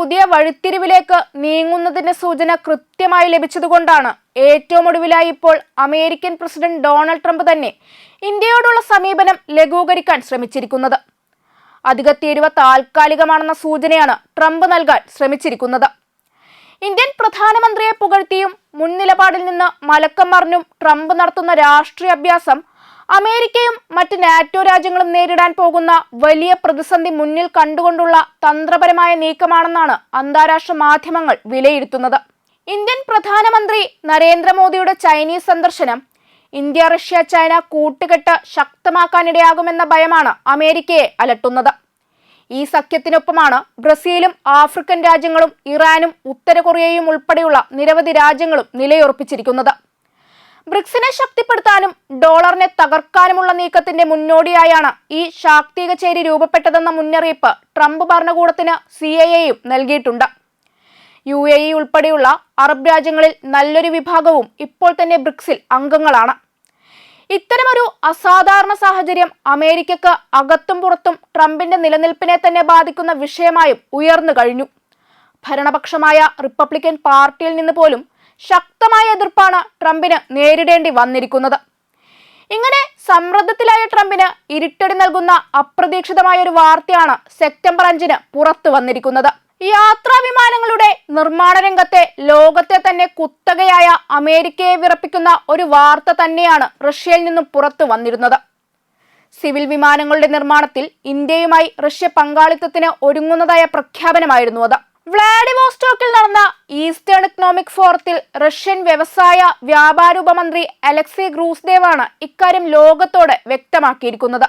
പുതിയ വഴിത്തിരിവിലേക്ക് നീങ്ങുന്നതിന്റെ സൂചന കൃത്യമായി ലഭിച്ചതുകൊണ്ടാണ് ഏറ്റവും ഒടുവിലായി ഇപ്പോൾ അമേരിക്കൻ പ്രസിഡന്റ് ഡൊണാൾഡ് ട്രംപ് തന്നെ ഇന്ത്യയോടുള്ള സമീപനം ലഘൂകരിക്കാൻ ശ്രമിച്ചിരിക്കുന്നത്. അധിക തീരുവ താൽക്കാലികമാണെന്ന സൂചനയാണ് ട്രംപ് നൽകാൻ ശ്രമിച്ചിരിക്കുന്നത്. ഇന്ത്യൻ പ്രധാനമന്ത്രിയെ പുകഴ്ത്തിയും മുൻ നിലപാടിൽ നിന്ന് മലക്കം മറിഞ്ഞും ട്രംപ് നടത്തുന്ന രാഷ്ട്രീയ അഭ്യാസം അമേരിക്കയും മറ്റ് നാറ്റോ രാജ്യങ്ങളും നേരിടാൻ പോകുന്ന വലിയ പ്രതിസന്ധി മുന്നിൽ കണ്ടുകൊണ്ടുള്ള തന്ത്രപരമായ നീക്കമാണെന്നാണ് അന്താരാഷ്ട്ര മാധ്യമങ്ങൾ വിലയിരുത്തുന്നത്. ഇന്ത്യൻ പ്രധാനമന്ത്രി നരേന്ദ്രമോദിയുടെ ചൈനീസ് സന്ദർശനം ഇന്ത്യ റഷ്യ ചൈന കൂട്ടുകെട്ട് ശക്തമാക്കാനിടയാകുമെന്ന ഭയമാണ് അമേരിക്കയെ അലട്ടുന്നത്. ഈ സഖ്യത്തിനൊപ്പമാണ് ബ്രസീലും ആഫ്രിക്കൻ രാജ്യങ്ങളും ഇറാനും ഉത്തര കൊറിയയും ഉൾപ്പെടെയുള്ള നിരവധി രാജ്യങ്ങളും നിലയുറപ്പിച്ചിരിക്കുന്നത്. ബ്രിക്സിനെ ശക്തിപ്പെടുത്താനും ഡോളറിനെ തകർക്കാനുമുള്ള നീക്കത്തിന്റെ മുന്നോടിയായാണ് ഈ ശാക്തിക ചേരി രൂപപ്പെട്ടതെന്ന മുന്നറിയിപ്പ് ട്രംപ് ഭരണകൂടത്തിന് സി എ എയും നൽകിയിട്ടുണ്ട്. യു എ ഇ ഉൾപ്പെടെയുള്ള അറബ് രാജ്യങ്ങളിൽ നല്ലൊരു വിഭാഗവും ഇപ്പോൾ തന്നെ ബ്രിക്സിൽ അംഗങ്ങളാണ്. ഇത്തരമൊരു അസാധാരണ സാഹചര്യം അമേരിക്കക്ക് അകത്തും പുറത്തും ട്രംപിന്റെ നിലനിൽപ്പിനെ തന്നെ ബാധിക്കുന്ന വിഷയമായും ഉയർന്നു കഴിഞ്ഞു. ഭരണപക്ഷമായ റിപ്പബ്ലിക്കൻ പാർട്ടിയിൽ നിന്ന് പോലും ശക്തമായ എതിർപ്പാണ് ട്രംപിന് നേരിടേണ്ടി വന്നിരിക്കുന്നത്. ഇങ്ങനെ സമ്മർദ്ദത്തിലായ ട്രംപിന് ഇരുട്ടടി നൽകുന്ന അപ്രതീക്ഷിതമായ ഒരു വാർത്തയാണ് സെപ്റ്റംബർ അഞ്ചിന് പുറത്തു വന്നിരിക്കുന്നത്. യാത്രാ വിമാനങ്ങളുടെ നിർമ്മാണ രംഗത്തെ ലോകത്തെ തന്നെ കുത്തകയായ അമേരിക്കയെ വിറപ്പിക്കുന്ന ഒരു വാർത്ത തന്നെയാണ് റഷ്യയിൽ നിന്നും പുറത്തു വന്നിരുന്നത്. സിവിൽ വിമാനങ്ങളുടെ നിർമ്മാണത്തിൽ ഇന്ത്യയുമായി റഷ്യ പങ്കാളിത്തത്തിന് ഒരുങ്ങുന്നതായ പ്രഖ്യാപനമായിരുന്നു അത്. വ്ളാഡിവോസ്റ്റോക്കിൽ നടന്ന ഈസ്റ്റേൺ ഇക്കണോമിക് ഫോറത്തിൽ റഷ്യൻ വ്യവസായ വ്യാപാര ഉപമന്ത്രി അലക്സി ഗ്രൂസ്ദേവാണ് ഇക്കാര്യം ലോകത്തോട് വ്യക്തമാക്കിയിരിക്കുന്നത്.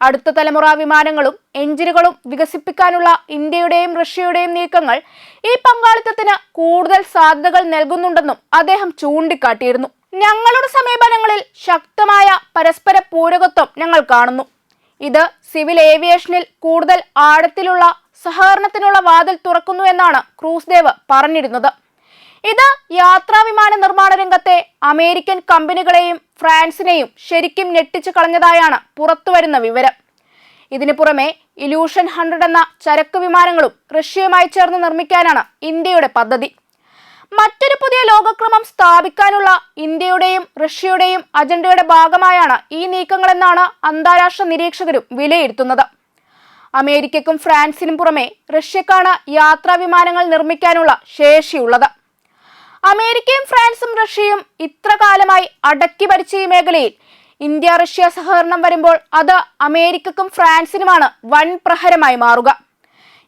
അടുത്ത തലമുറ വിമാനങ്ങളും എഞ്ചിനുകളും വികസിപ്പിക്കാനുള്ള ഇന്ത്യയുടെയും റഷ്യയുടെയും നീക്കങ്ങൾ ഈ പങ്കാളിത്തത്തിന് കൂടുതൽ സാധ്യതകൾ നൽകുന്നുണ്ടെന്നും അദ്ദേഹം ചൂണ്ടിക്കാട്ടിയിരുന്നു. ഞങ്ങളുടെ സമീപനങ്ങളിൽ ശക്തമായ പരസ്പര പൂരകത്വം ഞങ്ങൾ കാണുന്നു. ഇത് സിവിൽ ഏവിയേഷനിൽ കൂടുതൽ ആഴത്തിലുള്ള സഹകരണത്തിനുള്ള വാതിൽ തുറക്കുന്നു എന്നാണ് ക്രൂസ്ദേവ് പറഞ്ഞിരുന്നത്. ഇത് യാത്രാ വിമാന നിർമ്മാണ രംഗത്തെ അമേരിക്കൻ കമ്പനികളെയും ഫ്രാൻസിനെയും ശരിക്കും ഞെട്ടിച്ചു കളഞ്ഞതായാണ് പുറത്തുവരുന്ന വിവരം. ഇതിനു പുറമെ ഇലൂഷൻ ഹൺഡ്രഡ് എന്ന ചരക്ക് വിമാനങ്ങളും റഷ്യയുമായി ചേർന്ന് നിർമ്മിക്കാനാണ് ഇന്ത്യയുടെ പദ്ധതി. മറ്റൊരു പുതിയ ലോകക്രമം സ്ഥാപിക്കാനുള്ള ഇന്ത്യയുടെയും റഷ്യയുടെയും അജണ്ടയുടെ ഭാഗമായാണ് ഈ നീക്കങ്ങളെന്നാണ് അന്താരാഷ്ട്ര നിരീക്ഷകരും വിലയിരുത്തുന്നത്. അമേരിക്കക്കും ഫ്രാൻസിനും പുറമെ റഷ്യക്കാണ് യാത്രാ വിമാനങ്ങൾ നിർമ്മിക്കാനുള്ള ശേഷിയുള്ളത്. അമേരിക്കയും ഫ്രാൻസും റഷ്യയും ഇത്ര കാലമായി അടക്കി ഭരിച്ച ഈ മേഖലയിൽ ഇന്ത്യ റഷ്യ സഹകരണം വരുമ്പോൾ അത് അമേരിക്കക്കും ഫ്രാൻസിനുമാണ് വൻ പ്രഹരമായി മാറുക.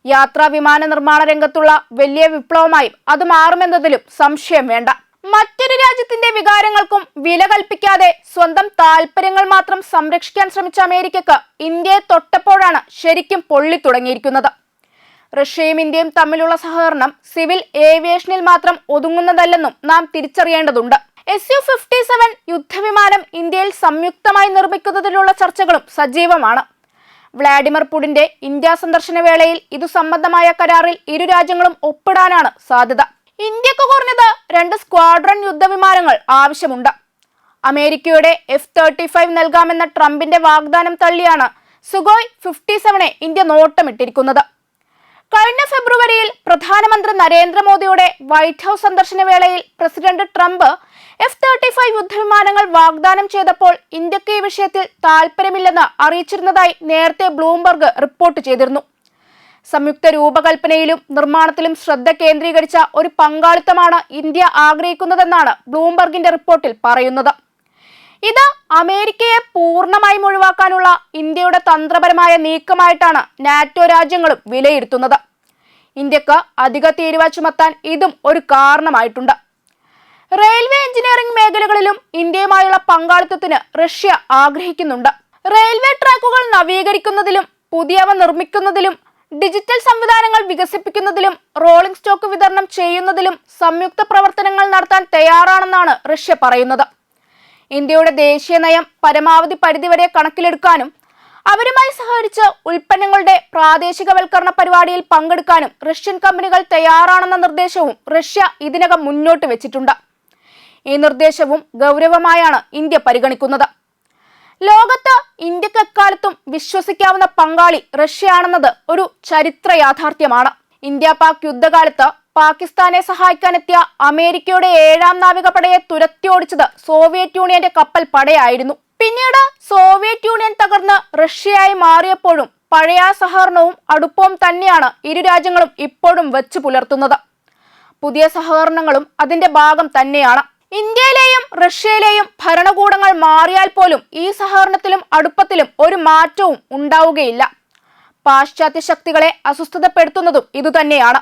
യാത്രാ വിമാന നിർമ്മാണ രംഗത്തുള്ള വലിയ വിപ്ലവമായും അത് മാറുമെന്നതിലും സംശയം വേണ്ട. മറ്റൊരു രാജ്യത്തിന്റെ വികാരങ്ങൾക്കും വില കൽപ്പിക്കാതെ സ്വന്തം താല്പര്യങ്ങൾ മാത്രം സംരക്ഷിക്കാൻ ശ്രമിച്ച അമേരിക്കക്ക് ഇന്ത്യയെ തൊട്ടപ്പോഴാണ് ശരിക്കും പൊള്ളി തുടങ്ങിയിരിക്കുന്നത്. റഷ്യയും ഇന്ത്യയും തമ്മിലുള്ള സഹകരണം സിവിൽ ഏവിയേഷനിൽ മാത്രം ഒതുങ്ങുന്നതല്ലെന്നും നാം തിരിച്ചറിയേണ്ടതുണ്ട്. എസ് യു ഫിഫ്റ്റി സെവൻ യുദ്ധവിമാനം ഇന്ത്യയിൽ സംയുക്തമായി നിർമ്മിക്കുന്നതിലുള്ള ചർച്ചകളും സജീവമാണ്. വ്ളാഡിമിർ പുടിന്റെ ഇന്ത്യ സന്ദർശന വേളയിൽ ഇതു സംബന്ധമായ കരാറിൽ ഇരു രാജ്യങ്ങളും ഒപ്പിടാനാണ് സാധ്യത. ഇന്ത്യയ്ക്ക് കുറഞ്ഞത് രണ്ട് സ്ക്വാഡ്രൺ യുദ്ധവിമാനങ്ങൾ ആവശ്യമുണ്ട്. അമേരിക്കയുടെ എഫ് തേർട്ടി ഫൈവ് നൽകാമെന്ന ട്രംപിന്റെ വാഗ്ദാനം തള്ളിയാണ് സുഗോയ് ഫിഫ്റ്റി സെവനെ ഇന്ത്യ നോട്ടമിട്ടിരിക്കുന്നത്. കഴിഞ്ഞ ഫെബ്രുവരിയിൽ പ്രധാനമന്ത്രി നരേന്ദ്രമോദിയുടെ വൈറ്റ് ഹൌസ് സന്ദർശന വേളയിൽ president Trump F thirty five യുദ്ധവിമാനങ്ങൾ വാഗ്ദാനം ചെയ്തപ്പോൾ ഇന്ത്യയ്ക്ക് ഈ വിഷയത്തിൽ താൽപ്പര്യമില്ലെന്ന് അറിയിച്ചിരുന്നതായി നേരത്തെ ബ്ലൂംബർഗ് റിപ്പോർട്ട് ചെയ്തിരുന്നു. സംയുക്ത രൂപകൽപ്പനയിലും നിർമ്മാണത്തിലും ശ്രദ്ധ കേന്ദ്രീകരിച്ച ഒരു പങ്കാളിത്തമാണ് ഇന്ത്യ ആഗ്രഹിക്കുന്നതെന്നാണ് ബ്ലൂംബർഗിന്റെ റിപ്പോർട്ടിൽ പറയുന്നത്. ഇത് അമേരിക്കയെ പൂർണമായും ഒഴിവാക്കാനുള്ള ഇന്ത്യയുടെ തന്ത്രപരമായ നീക്കമായിട്ടാണ് നാറ്റോ രാജ്യങ്ങളും വിലയിരുത്തുന്നത്. ഇന്ത്യയ്ക്ക് അധിക തീരുവ ചുമത്താൻ ഇതും ഒരു കാരണമായിട്ടുണ്ട്. റെയിൽവേ എഞ്ചിനീയറിംഗ് മേഖലകളിലും ഇന്ത്യയുമായുള്ള പങ്കാളിത്തത്തിന് റഷ്യ ആഗ്രഹിക്കുന്നുണ്ട്. റെയിൽവേ ട്രാക്കുകൾ നവീകരിക്കുന്നതിലും പുതിയവ നിർമ്മിക്കുന്നതിലും ഡിജിറ്റൽ സംവിധാനങ്ങൾ വികസിപ്പിക്കുന്നതിലും റോളിംഗ് സ്റ്റോക്ക് വിതരണം ചെയ്യുന്നതിലും സംയുക്ത പ്രവർത്തനങ്ങൾ നടത്താൻ തയ്യാറാണെന്നാണ് റഷ്യ പറയുന്നത്. ഇന്ത്യയുടെ ദേശീയ നയം പരമാവധി പരിധിവരെ കണക്കിലെടുക്കാനും അവരുമായി സഹകരിച്ച് ഉൽപ്പന്നങ്ങളുടെ പ്രാദേശികവൽക്കരണ പരിപാടിയിൽ പങ്കെടുക്കാനും റഷ്യൻ കമ്പനികൾ തയ്യാറാണെന്ന നിർദ്ദേശവും റഷ്യ ഇതിനകം മുന്നോട്ട് വെച്ചിട്ടുണ്ട്. ഈ നിർദ്ദേശവും ഗൗരവമായാണ് ഇന്ത്യ പരിഗണിക്കുന്നത്. ലോകത്ത് ഇന്ത്യയ്ക്ക് എക്കാലത്തും വിശ്വസിക്കാവുന്ന പങ്കാളി റഷ്യയാണെന്നത് ഒരു ചരിത്ര യാഥാർത്ഥ്യമാണ്. ഇന്ത്യ പാക് യുദ്ധകാലത്ത് പാകിസ്ഥാനെ സഹായിക്കാനെത്തിയ അമേരിക്കയുടെ ഏഴാം നാവികപ്പടയെ തുരത്തിയോടിച്ചത് സോവിയറ്റ് യൂണിയന്റെ കപ്പൽ പടയായിരുന്നു. പിന്നീട് സോവിയറ്റ് യൂണിയൻ തകർന്ന് റഷ്യയായി മാറിയപ്പോഴും പഴയ സഹകരണവും അടുപ്പവും തന്നെയാണ് ഇരു രാജ്യങ്ങളും ഇപ്പോഴും വെച്ചു പുലർത്തുന്നത്. പുതിയ സഹകരണങ്ങളും അതിന്റെ ഭാഗം തന്നെയാണ്. ഇന്ത്യയിലെയും റഷ്യയിലെയും ഭരണകൂടങ്ങൾ മാറിയാൽ പോലും ഈ സഹകരണത്തിലും അടുപ്പത്തിലും ഒരു മാറ്റവും ഉണ്ടാവുകയില്ല. പാശ്ചാത്യ ശക്തികളെ അസ്വസ്ഥതപ്പെടുത്തുന്നതും ഇതുതന്നെയാണ്.